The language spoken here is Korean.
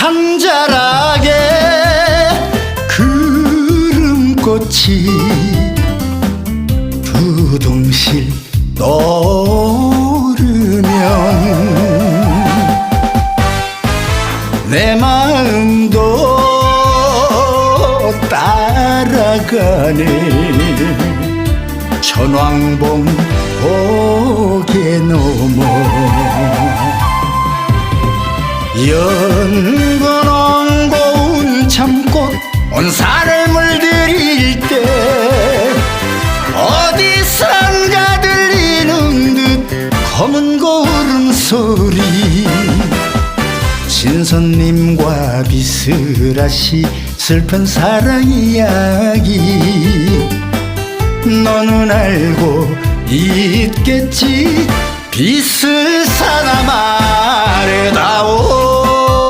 산자락에 구름꽃이 두둥실 떠오르면 내 마음도 따라가네 천왕봉 연근원 고운 참꽃 온 산을 물들일 때 어디선가 들리는 듯 검은 고름 소리. 신선님과 비스라시 슬픈 사랑 이야기. 너는 알고 있겠지? 비스사나 말해다오